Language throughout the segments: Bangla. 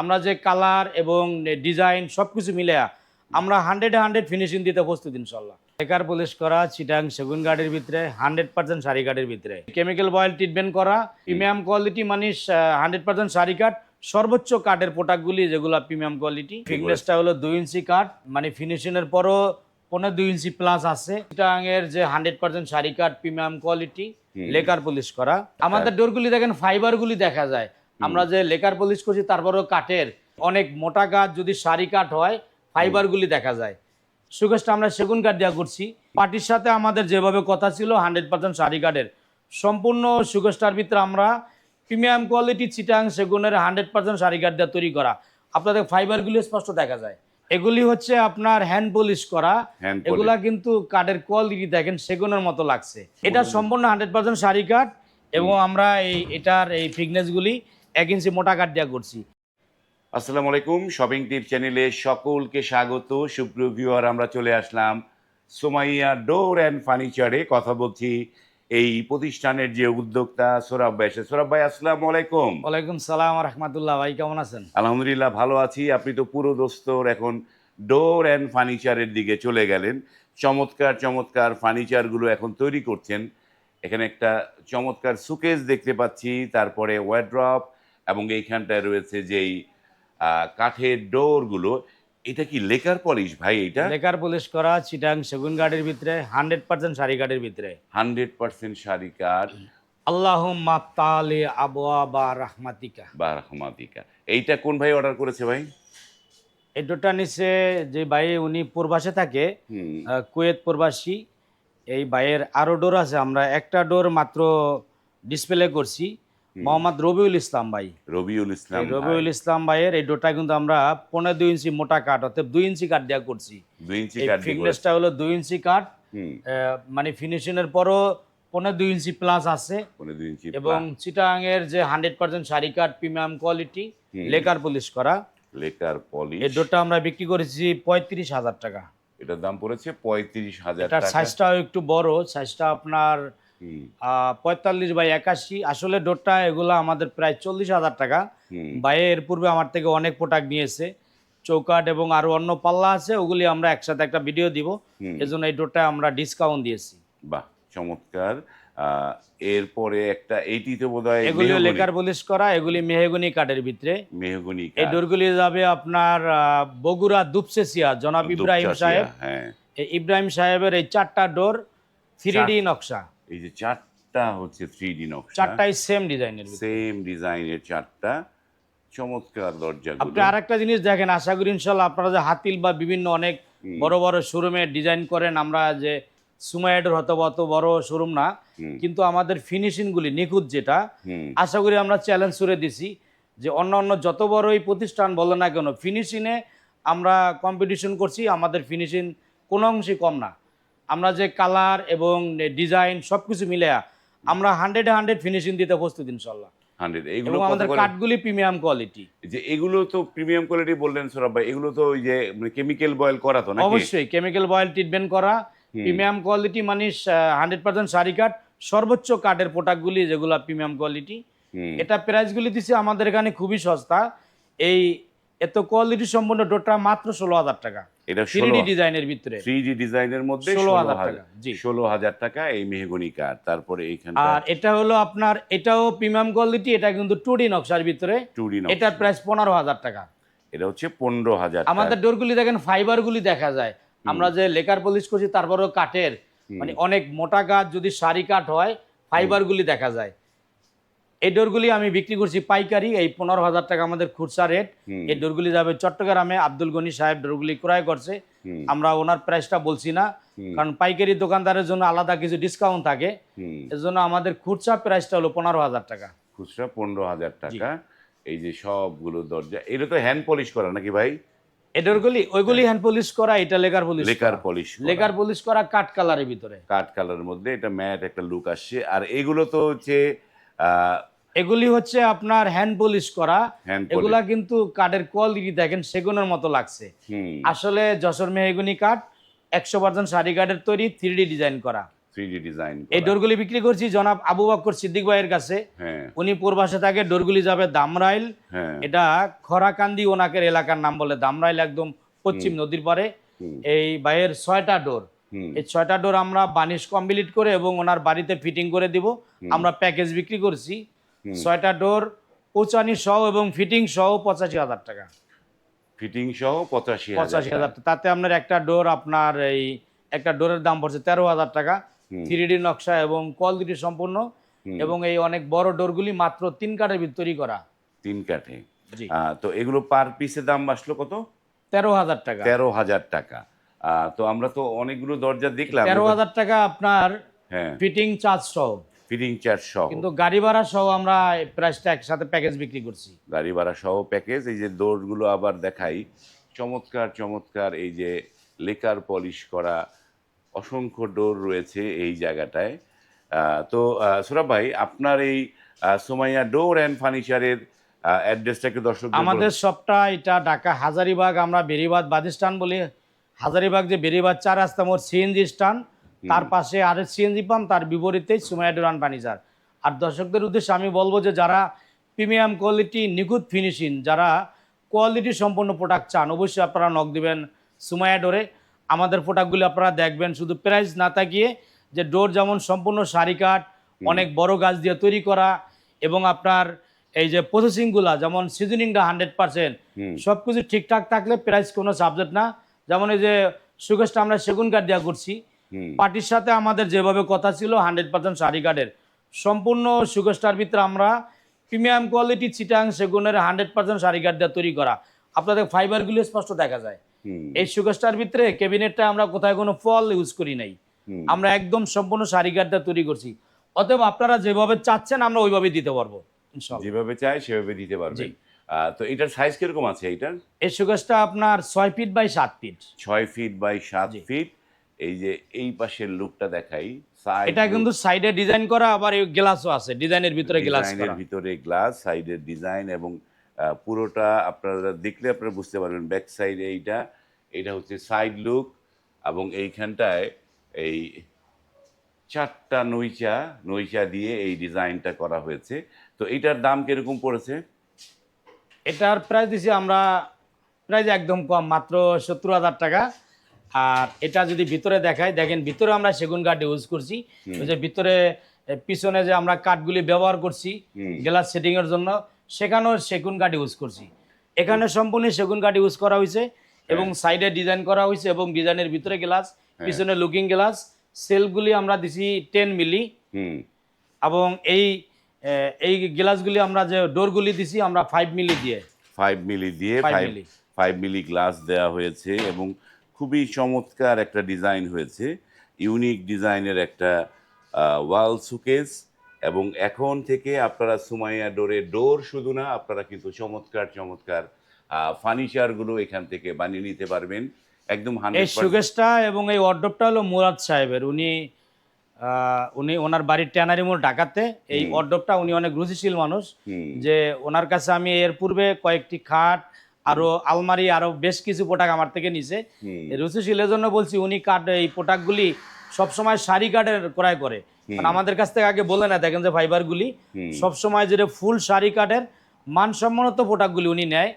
আমরা যে কালার এবং ডিজাইন সব কিছু মিলে আমরা হান্ড্রেড হান্ড্রেড ফিনিশিং দিতে প্রস্তুত ইনশাল্লাহ। বেকার পলিশ করা চিটাং সেগুন গার্ডের ভিতরে হান্ড্রেড পার্সেন্ট শাড়ি কাঠের ভিতরে। কেমিক্যাল বয়েল ট্রিটমেন্ট করা প্রিমিয়াম কোয়ালিটি মানে হান্ড্রেড পার্সেন্ট শাড়ি কাঠ সর্বোচ্চ কাঠের প্রোডাক্টগুলি যেগুলো প্রিমিয়াম কোয়ালিটি। ফিটনেসটা হলো দুই ইঞ্চি কাঠ মানে ফিনিশিংয়ের পরও পনেরো দুই ইঞ্চি প্লাস আছে। চিটাং এর যে হান্ড্রেড পার্সেন্ট শাড়ি কাঠ প্রিমিয়াম কোয়ালিটি লেকার পলিশ করা। আমাদের ডোরগুলি দেখেন ফাইবারগুলি দেখা যায়। আমরা যে লেকার পলিশ করছি তারপরেও কাঠের অনেক মোটা কাঠ যদি শাড়ি কাঠ হয় ফাইবারগুলি দেখা যায়। সুকেশটা আমরা সেগুন কাঠ দেওয়া করছি। পার্টির সাথে আমাদের যেভাবে কথা ছিল হান্ড্রেড পার্সেন্ট শাড়ি কাঠের। সম্পূর্ণ সুকেশটার ভিতরে আমরা প্রিমিয়াম কোয়ালিটি চিটাং সেগুনের হান্ড্রেড পার্সেন্ট শাড়ি কাঠ দেওয়া তৈরি করা। আপনাদের ফাইবারগুলি স্পষ্ট দেখা যায়। এগুলি হচ্ছে আপনার হ্যান্ড পলিশ করা। এগুলা কিন্তু কাঠের কোয়ালিটি দেখেন সেগুনের মতো লাগছে। এটা সম্পূর্ণ হান্ড্রেড পার্সেন্ট শাড়ি কাঠ এবং আমরা এই এটার এই ফিটনেসগুলি এক ইঞ্চি মোটা কাঠ দেওয়া করছি। আসসালামু আলাইকুম শপিং টিপ চ্যানেলে সকলকে স্বাগত। সুপ্রিয় ভিউয়ার আমরা চলে আসলাম সোমাইয়া ডোর অ্যান্ড ফার্নিচারে কথা বলছি এই প্রতিষ্ঠানের যে উদ্যোক্তা সোরাব ভাই সোরাব ভাই আসসালামু আলাইকুম। ওয়ালাইকুম সালাম রহমতুল্লাহ ভাই কেমন আছেন? আলহামদুলিল্লাহ ভালো আছি। আপনি তো পুরো দোস্তর এখন ডোর অ্যান্ড ফার্নিচারের দিকে চলে গেলেন। চমৎকার চমৎকার ফার্নিচারগুলো এখন তৈরি করছেন। এখানে একটা চমৎকার সুকেস দেখতে পাচ্ছি তারপরে ওয়ার্ড্রপ এবং এইখানটায় রয়েছে যেই কাঠের ডোরগুলো এটা কি লেকার পলিশ ভাই এটা লেকার পলিশ করা চিটাং সেগুন গার্ডের ভিতরে হান্ড্রেড পার্সেন্ট শাড়ি কাঠের ভিতরে। হান্ড্রেড পার্সেন্ট শাড়ি কাঠ। আল্লাহ মাতালে আবওয়া বা রাহমাতিকা। বা রহমাতিকা। এইটা কোন ভাই অর্ডার করেছে ভাই? এই ডোরটা নিচে যে ভাই উনি প্রবাসে থাকে কুয়েত প্রবাসী। এই ভাইয়ের আরও ডোর আছে আমরা একটা ডোর মাত্র ডিসপ্লে করছি। মোহাম্মদ রবিউল ইসলাম ভাই। রবিউল ইসলাম রবিউল ইসলাম ভাইয়ের এই ডোরটা কিন্তু আমরা পনেরো দুই ইঞ্চি মোটা কাঠ অর্থাৎ দুই ইঞ্চি কাঠ দেওয়া করছি। দুই ইঞ্চি কাঠ ফিটনেসটা হলো দুই ইঞ্চি কাঠ। মানে ফিনিশিংয়ের পরও পনেরো দুই ইঞ্চি প্লাস আছে। এবং চিটাং এর যে হান্ড্রেড পার্সেন্ট শাড়ি কাঠ প্রিমিয়াম কোয়ালিটি লেকার পলিশ করা। লেকার পলিশ এই ডোরটা আমরা বিক্রি করেছি পঁয়ত্রিশ হাজার টাকা। এটার দাম পড়েছে পঁয়ত্রিশ হাজার টাকা। সাইজটাও একটু বড় সাইজটা আপনার পঁয়তাল্লিশ বাই একাশি। আসলে ডোরটা এগুলো আমাদের প্রায় চল্লিশ হাজার টাকা। বাইরে এর পূর্বে আমার থেকে অনেক প্রোডাক্ট নিয়েছে। চৌকাট এবং আরও অন্য পাল্লা আছে ওগুলি আমরা একসাথে একটা ভিডিও দিব। এজন্য এই ডোরটা আমরা ডিসকাউন্ট দিয়েছি। বাহ চমৎকার। এরপরে একটা এইটিতে বোধ হয় এগুলিও লেকার পলিশ করা এগুলি মেহগুনি কাঠের ভিতরে। মেহগুনি এই ডোরগুলি যাবে আপনার বগুড়া দুপসেসিয়া জনাব ইব্রাহিম সাহেব। হ্যাঁ। ইব্রাহিম সাহেবের এই চারটা ডোর থ্রি ডি নকশা। এই যে চারটা হচ্ছে থ্রি ডি নকশা চারটাই সেম ডিজাইনের সেম ডিজাইনের চারটা চমৎকার দরজাগুলো। আপনি আরেকটা জিনিস দেখেন আশা করি ইনশাল্লাহ আপনারা যে হাতিল বা বিভিন্ন অনেক বড় বড় শোরুমে ডিজাইন করেন আমরা যে সুমাইডের হতো অত বড় শোরুম না। কিন্তু আমাদের ফিনিশিংগুলি নিখুঁত যেটা আশা করি আমরা চ্যালেঞ্জ করে দিছি যে অন্য অন্য যত বড়ই প্রতিষ্ঠান বলে না কেন ফিনিশিংয়ে আমরা কম্পিটিশন করছি আমাদের ফিনিশিং কোনো অংশে কম না। আমরা যে কালার এবং ডিজাইন সব কিছু মিলে আমরা হান্ড্রেড হান্ড্রেড ফিনিশিং দিতে প্রস্তুত ইনশাল্লাহ। হান্ড্রেড। এগুলো আমাদের কাঠগুলি প্রিমিয়াম কোয়ালিটি। যে এগুলো তো প্রিমিয়াম কোয়ালিটি বললেন সৌরভ ভাই এগুলো তো ওই যে কেমিক্যাল বয়েল করা তো নাকি? অবশ্যই কেমিক্যাল বয়েল ট্রিটমেন্ট করা। প্রিমিয়াম কোয়ালিটি মানে হান্ড্রেড পার্সেন্ট শাড়ি কাঠ সর্বোচ্চ কাঠের প্রোডাক্টগুলি যেগুলো প্রিমিয়াম কোয়ালিটি। এটা প্রাইসগুলি দিচ্ছে আমাদের এখানে খুবই সস্তা। এই এত কোয়ালিটি সম্পন্ন ডোরটা মাত্র ষোলো হাজার টাকা। এটা থ্রি ডিজাইনের ভিতরে। থ্রি জি ডিজাইনের মধ্যে 16,000 ষোলো টাকা, হাজার জি। ষোলো হাজার টাকা এই মেহগনি কাঠ তারপরে এইখানটা আর এটা হলো আপনার এটাও প্রিমিয়াম কোয়ালিটি এটা কিন্তু টু ডি নকশার ভিতরে। টু ডি এটার প্রাইস পনেরো হাজার টাকা। এটা হচ্ছে পনেরো হাজার আমাদের ডোরগুলি দেখেন ফাইবারগুলি দেখা যায়। আমরা যে লেকার পলিশ করছি তারপরেও কাঠের। মানে অনেক মোটা কাঠ যদি সারি কাঠ হয় ফাইবারগুলি দেখা যায়। এই ডোরগুলি আমি বিক্রি করছি পাইকারি এই পনেরো হাজার টাকা আমাদের খুচরা রেট। এই ডোরগুলি যাবে চট্টগ্রামে আব্দুল গনি সাহেব ডোরগুলি ক্রয় করছে। আমরা ওনার প্রাইসটা বলছি না কারণ পাইকারি দোকানদারের জন্য আলাদা কিছু ডিসকাউন্ট থাকে। এর জন্য আমাদের খুচরা প্রাইসটা হলো পনেরো হাজার টাকা। খুচরা পনেরো হাজার টাকা। এই যে সবগুলো দরজা এটা তো হ্যান্ড পলিশ করা নাকি ভাই? এই ডোরগুলি ওইগুলি হ্যান্ড পলিশ করা এটা lacquer polish lacquer polish lacquer polish করা কাঠ কালারের ভিতরে। কাঠ কালারের মধ্যে এটা ম্যাট একটা লুক আসছে। আর এগুলো তো হচ্ছে এগুলি হচ্ছে আপনার হ্যান্ড পলিশ করা। এগুলা কিন্তু কাঠের কোয়ালিটি দেখেন সেগুনের মতো লাগছে। আসলে যশোর মেহগুনি কাঠ একশো পার্সেন্ট শাড়ি কাঠের তৈরি থ্রি ডিজাইন করা। ডিজাইন এই ডোরগুলি বিক্রি করছি জনাব আবু বক্কর সিদ্দিক ভাইয়ের কাছে। হ্যাঁ। উনি পূর্বাসে থাকে ডোরগুলি যাবে দামরাইল। হ্যাঁ। এটা খরাকান্দি ওনাকের এলাকার নাম বলে দামরাইল একদম পশ্চিম নদীর পারে এই ভাইয়ের ছয়টা ডোর। এই ছয়টা ডোর আমরা বানিশ কমপ্লিট করে এবং ওনার বাড়িতে ফিটিং করে দিব। আমরা প্যাকেজ বিক্রি করছি। ছয়টা ডোর পৌঁছানি সহ এবং ফিটিং সহ পঁচাশি হাজার টাকা। ফিটিং সহ পঁচাশি পঁচাশি হাজার তাতে আপনার একটা ডোর আপনার এই একটা ডোরের দাম পড়ছে তেরো হাজার টাকা। থ্রি ডি নকশা এবং কোয়ালিটি সম্পূর্ণ এবং এই অনেক বড় ডোরগুলি মাত্র তিন কাঠের ভিতর তৈরি করা। তিন কাঠে। তো এগুলো পার পিসের দাম আসলো কত? তেরো হাজার টাকা। তেরো হাজার টাকা। আহ, তো আমরা তো অনেকগুলো দরজা দেখলাম। তেরো হাজার টাকা আপনার হ্যাঁ। ফিটিং চার্জ সহ। ফিটিং চার্জ সহ। কিন্তু গাড়ি ভাড়া সহ আমরা প্রাইসটা একসাথে প্যাকেজ বিক্রি করছি। গাড়ি ভাড়া সহ প্যাকেজ এই যে দৌড়গুলো আবার দেখাই চমৎকার চমৎকার এই যে লেকার পলিশ করা অসংখ্য ডোর রয়েছে এই জায়গাটায়। তো সুরাব ভাই আপনার এই সোমাইয়া ডোর অ্যান্ড ফার্নিচারের অ্যাড্রেসটা একটু দর্শক আমাদের সবটা এটা ঢাকা হাজারিবাগ আমরা বেরিবাদ বাদিস্টান বলি। হাজারিবাগ যে বেরিবাদ চার রাস্তা মোড় সিএনজি স্টান তার পাশে আর সিএনজি পাম্প তার বিপরীতে সুমাইয়া ডোরান ফার্নিচার। আর দর্শকদের উদ্দেশ্যে আমি বলব যে যারা প্রিমিয়াম কোয়ালিটি নিখুঁত ফিনিশিং যারা কোয়ালিটি সম্পন্ন প্রোডাক্ট চান অবশ্যই আপনারা নক দিবেন সুমাইয়া ডোরে। আমাদের প্রোডাক্টগুলি আপনারা দেখবেন শুধু প্রাইস না তাকিয়ে যে ডোর যেমন সম্পূর্ণ সারি কাঠ অনেক বড় গাছ দিয়ে তৈরি করা এবং আপনার এই যে প্রসেসিংগুলা যেমন সিজনিংটা হান্ড্রেড পার্সেন্ট। সব কিছু ঠিকঠাক থাকলে প্রাইস কোনো সাবজেক্ট না। যেমন এই যে সুকেশটা আমরা সেগুন কাঠ দেওয়া করছি পার্টির সাথে আমাদের যেভাবে কথা ছিল হান্ড্রেড পার্সেন্ট শাড়ি কার্ডের সম্পূর্ণ সুকেশটার ভিতরে আমরা প্রিমিয়াম কোয়ালিটি চিটাং সেগুনের হান্ড্রেড পার্সেন্ট শাড়ি কার্ড দিয়ে তৈরি করা। আপনাদের ফাইবারগুলি স্পষ্ট দেখা যায়। এই সুকেশটার ভিতরে ক্যাবিনেটটা আমরা কোথায় কোনো ফল ইউজ করি নাই। আমরা একদম সম্পূর্ণ শাড়ি দিয়ে তৈরি করছি। অতএব আপনারা যেভাবে চাচ্ছেন আমরা ওইভাবেই দিতে পারব যেভাবে চাই সেভাবে দিতে পারবেন। তো এটার সাইজ কীরকম আছে এইটার? এই সুকেশটা আপনার ছয় ফিট বাই সাত ফিট ছয় ফিট বাই সাত ফিট এই যে এই পাশের লুকটা দেখাই এটা কিন্তু সাইডে ডিজাইন করা আবার এই গ্লাসও আছে ডিজাইনের ভিতরে গ্লাস করা। ভিতরে গ্লাস সাইডের ডিজাইন এবং পুরোটা আপনারা দেখলে আপনারা বুঝতে পারবেন ব্যাক সাইডে এইটা এটা হচ্ছে সাইড লুক এবং এইখানটায় এই চারটা নইচা নইচা দিয়ে এই ডিজাইনটা করা হয়েছে। তো এইটার দাম কীরকম পড়েছে? এটার প্রাইস দিছি আমরা প্রাইস একদম কম মাত্র সত্তর হাজার টাকা। আর এটা যদি ভিতরে দেখাই দেখেন ভিতরে আমরা সেগুন কাঠ ইউজ করছি। যে ভিতরে পিছনে যে আমরা কাঠগুলি ব্যবহার করছি গ্লাস সেটিং এর জন্য সেখানেও সেগুন কাঠ ইউজ করছি। এখানে সম্পূর্ণ সেগুন কাঠ ইউজ করা হয়েছে এবং সাইডে ডিজাইন করা হয়েছে এবং ডিজাইনের ভিতরে গ্লাস পিছনে লুকিং গ্লাস সেলগুলি আমরা দিছি টেন মিলি হুম। এবং এই এই গ্লাসগুলি আমরা যে ডোরগুলি দিছি আমরা ফাইভ মিলি দিয়ে। ফাইভ মিলি দিয়ে। ফাইভ মিলি গ্লাস দেওয়া হয়েছে এবং খুবই চমৎকার একটা ডিজাইন হয়েছে। ইউনিক ডিজাইনের একটা ওয়াল সুকেস এবং এখন থেকে আপনারা সুমাইয়া ডোরে ডোর শুধু না আপনারা কিন্তু চমৎকার চমৎকার ফার্নিচারগুলো এখান থেকে বানিয়ে নিতে পারবেন। একদম এই সুকেশটা এবং এই অর্ডপটা হলো মুরাদ সাহেবের। উনি উনি ওনার বাড়ির ট্যানারি মোড় ঢাকাতে। এই অর্ডবটা উনি অনেক রুচিশীল মানুষ যে ওনার কাছে আমি এর পূর্বে কয়েকটি খাট আরও আলমারি আরও বেশ কিছু প্রোডাক্ট আমার থেকে নিছে। রুচিশীলের জন্য বলছি উনি কাঠ এই প্রোডাক্টগুলি সবসময় শাড়ি কাঠের ক্রয় করে। কারণ আমাদের কাছ থেকে আগে বলে না দেখেন যে ফাইবারগুলি সবসময় যেটা ফুল শাড়ি কাঠের মানসম্মত প্রোডাক্টগুলি উনি নেয়।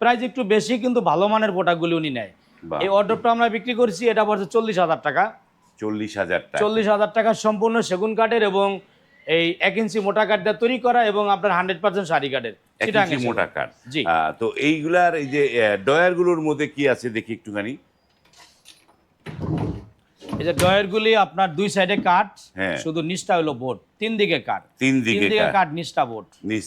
প্রাইস একটু বেশি কিন্তু ভালো মানের প্রোডাক্টগুলি উনি নেয়। এই অর্ডারটা আমরা বিক্রি করছি এটা পড়ছে চল্লিশ হাজার টাকা। চল্লিশ হাজার টাকা। চল্লিশ হাজার টাকা সম্পূর্ণ সেগুন কাঠের এবং এই এক ইঞ্চি মোটা কাঠ দিয়ে তৈরি করা এবং আপনার হান্ড্রেড পার্সেন্ট শাড়ি কাঠের। ইঞ্চি মোটা কাঠ। জি। তো এইগুলার এই যে ডয়ারগুলোর মধ্যে কি আছে দেখি একটুখানি? এই যে ডয়ারগুলি আপনার দুই সাইডে কাঠ হ্যাঁ। শুধু নিচটা হলো বোর্ড তিন দিকে কাঠ। তিন দিকে কাঠ। নিচটা বোর্ড। নিচ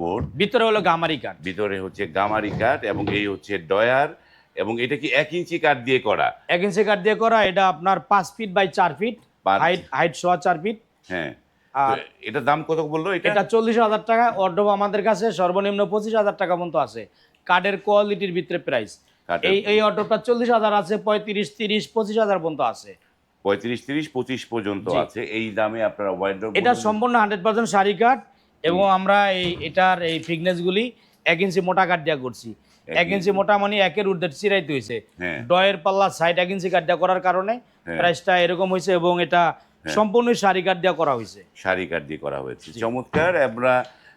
বোর্ড। ভিতরে হলো গামারি কাঠ। ভিতরে হচ্ছে গামারি কাঠ এবং এই হচ্ছে ডয়ার এবং এটা কি এক ইঞ্চি কাঠ দিয়ে করা? এক ইঞ্চি কাঠ দিয়ে করা এটা আপনার পাঁচ ফিট বাই চার ফিট হাইট হাইট সোয়া চার ফিট। হ্যাঁ। আর তো এটার দাম কত বলল এটা? এটা চল্লিশ হাজার টাকা অর্ডব আমাদের কাছে সর্বনিম্ন পঁচিশ হাজার টাকা পর্যন্ত আছে। কার্ডের কোয়ালিটির ভিতরে প্রাইস এই এই অর্ডারটা চল্লিশ হাজার আছে পঁয়ত্রিশ তিরিশ পঁচিশ হাজার পর্যন্ত আছে। পঁয়ত্রিশ তিরিশ পঁচিশ পর্যন্ত আছে। এই দামে আপনারা ওয়াইড্রোব এটা সম্পূর্ণ হান্ড্রেড পার্সেন্ট শাড়ি কাঠ এবং আমরা এই এটার এই ফিটনেসগুলি এক ইঞ্চি মোটা কাঠ দেওয়া করছি। এক ইঞ্চি মোটা মানে একের ঊর্ধ্বে চিরাইতে হয়েছে। হ্যাঁ। ডয়ের পাল্লা সাইড এক ইঞ্চি কাঠ দেওয়া করার কারণে হ্যাঁ। প্রাইসটা এরকম হয়েছে এবং এটা সম্পূর্ণ শাড়ি কাঠ দেওয়া করা হয়েছে। শাড়ি কাঠ দিয়ে করা হয়েছে। চমৎকার আমরা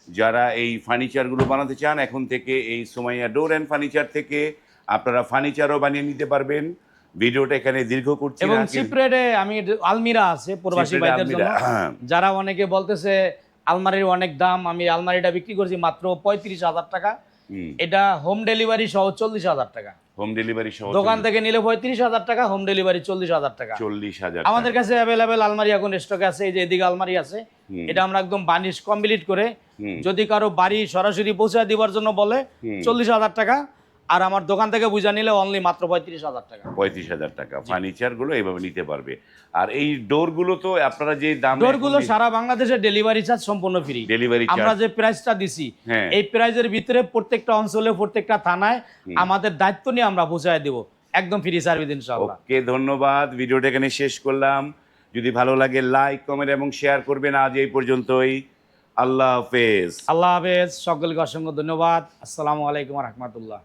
যারা এই ফার্নিচারগুলো বানাতে চান এখন থেকে এই সোমাইয়া ডোর অ্যান্ড ফার্নিচার থেকে আপনারা ফার্নিচারও বানিয়ে নিতে পারবেন। ভিডিওটা এখানে দীর্ঘ করছি এবং চিপ্রেটে আমি আলমিরা আছে প্রবাসী ভাইদের জন্য। হ্যাঁ। যারা অনেকে বলতেছে আলমারির অনেক দাম আমি আলমারিটা বিক্রি করছি মাত্র পঁয়ত্রিশ হাজার টাকা। এটা হোম ডেলিভারি সহ চল্লিশ হাজার টাকা। হোম ডেলিভারি সহ দোকান থেকে নিলে পঁয়ত্রিশ হাজার টাকা হোম ডেলিভারি চল্লিশ হাজার টাকা। চল্লিশ হাজার আমাদের কাছে অ্যাভেলেবেল আলমারি এখন স্টকে আছে এই যে এদিকে আলমারি আছে এটা আমরা একদম বানিশ কমপ্লিট করে যদি কারও বাড়ি সরাসরি পৌঁছে দিবার জন্য বলে চল্লিশ হাজার টাকা আর আমার দোকান থেকে বুঝা নিলে অনলি মাত্র পঁয়ত্রিশ হাজার টাকা। পঁয়ত্রিশ হাজার টাকা। ফার্নিচারগুলো এইভাবে নিতে পারবে। আর এই ডোরগুলো তো আপনারা যে দাম ডোরগুলো সারা বাংলাদেশে ডেলিভারি চার্জ সম্পূর্ণ ফ্রি ডেলিভারি আমরা যে প্রাইসটা দিছি হ্যাঁ। এই প্রাইজের ভিতরে প্রত্যেকটা অঞ্চলে প্রত্যেকটা থানায় আমাদের দায়িত্ব নিয়ে আমরা পৌঁছায় দেব। একদম ফ্রি সার্ভিস ইনশাআল্লাহ। ওকে ধন্যবাদ। ভিডিওটা এখানে শেষ করলাম। যদি ভালো লাগে লাইক কমেন্ট এবং শেয়ার করবেন আজ এই পর্যন্তই। আল্লাহ হাফেজ। আল্লাহ হাফেজ। সকলকে অসংখ্য ধন্যবাদ। আসসালামু আলাইকুম রহমতুল্লাহ।